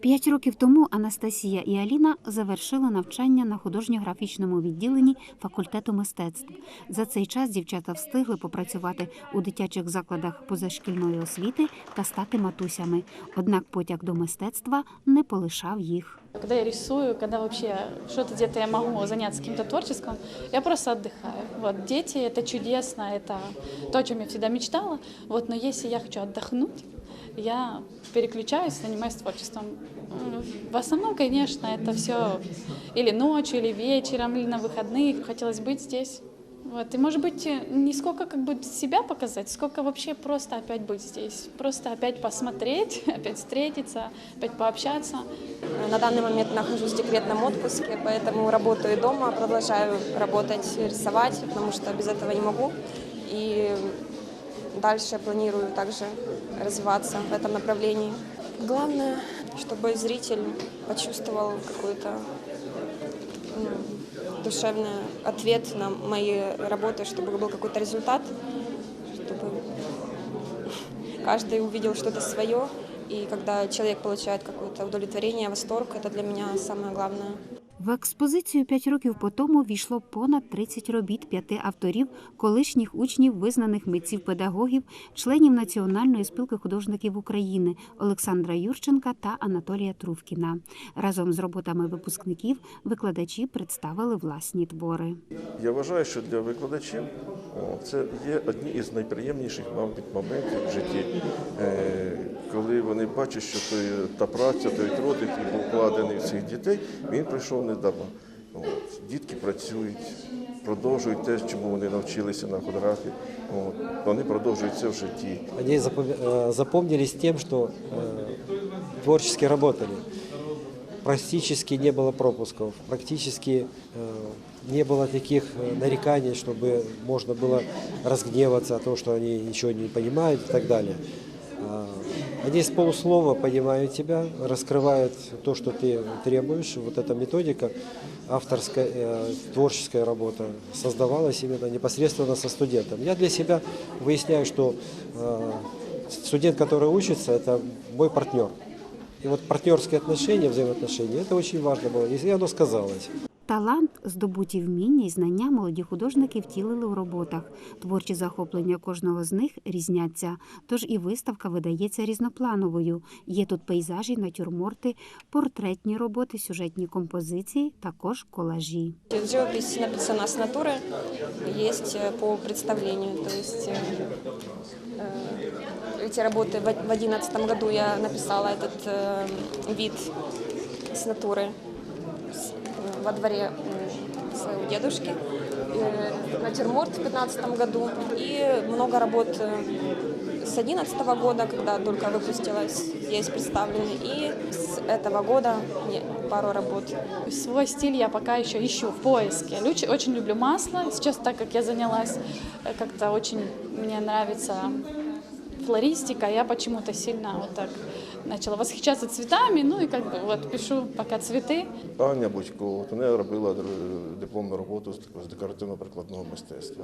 П'ять років тому Анастасія і Аліна завершили навчання на художньо-графічному відділенні факультету мистецтв. За цей час дівчата встигли попрацювати у дитячих закладах позашкільної освіти та стати матусями. Однак потяг до мистецтва не полишав їх. Когда я рисую, когда вообще что-то где-то я могу заняться каким-то творческим, я просто отдыхаю. Вот дети это чудесно, это то, о чем я всегда мечтала. Вот, но если я хочу отдохнуть, я переключаюсь, занимаюсь творчеством. М, В основном, конечно, это все или ночью, или вечером, или на выходных. Хотелось быть здесь. Вот. И, может быть, не сколько как бы себя показать, сколько вообще просто опять быть здесь. Просто опять посмотреть, опять встретиться, опять пообщаться. На данный момент нахожусь в декретном отпуске, поэтому работаю дома, продолжаю работать, рисовать, потому что без этого не могу. И дальше планирую также развиваться в этом направлении. Главное, чтобы зритель почувствовал какой-то м, душевный ответ на мои работы, чтобы был какой-то результат, чтобы каждый увидел что-то свое. И когда человек получает какое-то удовлетворение, восторг, это для меня самое главное. В експозицію п'ять років по тому війшло понад 30 робіт п'яти авторів, колишніх учнів, визнаних митців-педагогів, членів Національної спілки художників України Олександра Юрченка та Анатолія Трувкіна. Разом з роботами випускників викладачі представили власні твори. Я вважаю, що для викладачів це є одні із найприємніших, мабуть, моментів в житті, Е, коли вони бачать, що той, та праця, той труд, який був вкладений в цих дітей, він прийшов недарма. От. Дітки працюють, продовжують те, чому вони навчилися на худографії. От. Вони продовжують це в житті. Они запом- э, запомнились тем, что э, творчески работали. Практически не было пропусков, практически э, не было таких э, нареканий, чтобы можно было разгневаться о том, что они ничего не понимают и так далее. с полуслова понимают тебя, раскрывают то, что ты требуешь. Вот эта методика, авторская, э, творческая работа создавалась именно непосредственно со студентом. Я для себя выясняю, что э, студент, который учится, это мой партнер. И вот партнерские отношения, взаимоотношения, это очень важно было. И оно сказалось. Талант, здобуті вміння і знання молоді художники втілили у роботах. Творчі захоплення кожного з них різняться. Тож і виставка видається різноплановою. Є тут пейзажі, натюрморти, портретні роботи, сюжетні композиції, також колажі. Живопись написана с натуры, есть э, по представлению. То есть э, э, эти работы в 2011 году я написала этот э, вид с натуры с- э, во дворе э, своего дедушки. Э, Натюрморт в 2015 году и много работ э, с 2011 года, когда только выпустилась, здесь представлены. И с этого года не- пару работ. Свой стиль я пока еще ищу в поиске. Люч- Очень люблю масло. Сейчас, так как я занялась, э, как-то очень мне нравится флористика, я почему-то сильно вот так начала восхищаться цветами, ну и как бы вот пишу пока цветы. Аня Будько, от вона робила дипломну роботу з декоративно-прикладного мистецтва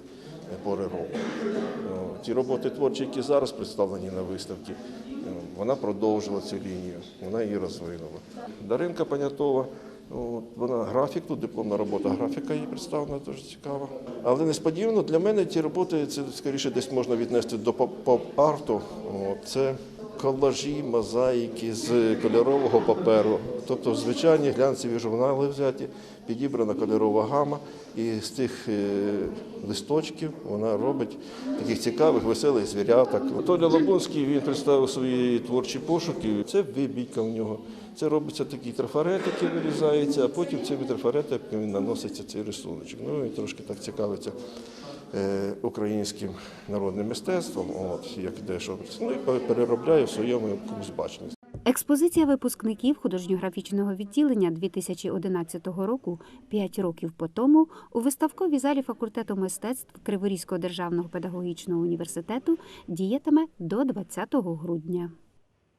е, пори року. Ті роботи творчі, які зараз представлені на виставці, е, вона продовжила цю лінію, вона її розвинула. Даринка Панятова, от, вона графік, тут дипломна робота графіка її представлена, дуже цікава. Але несподівано для мене ті роботи це скоріше десь можна віднести до поп- поп-арту. Це колажі, мозаїки з кольорового паперу. Тобто звичайні глянцеві журнали взяті, підібрана кольорова гама, і з тих е, листочків вона робить таких цікавих, веселих звіряток. Анатолій Лабунський він представив свої творчі пошуки. Це вибійка в нього. Це робиться такий трафарет, який вирізається, а потім цими трафаретами наноситься цей рисуночок. Ну і трошки так цікавиться українським народним мистецтвом, от як дещо. Ну переробляє в своєму якомусь баченні. Експозиція випускників художньо-графічного відділення 2011 року, 5 років по тому, у виставковій залі факультету мистецтв Криворізького державного педагогічного університету діятиме до 20 грудня.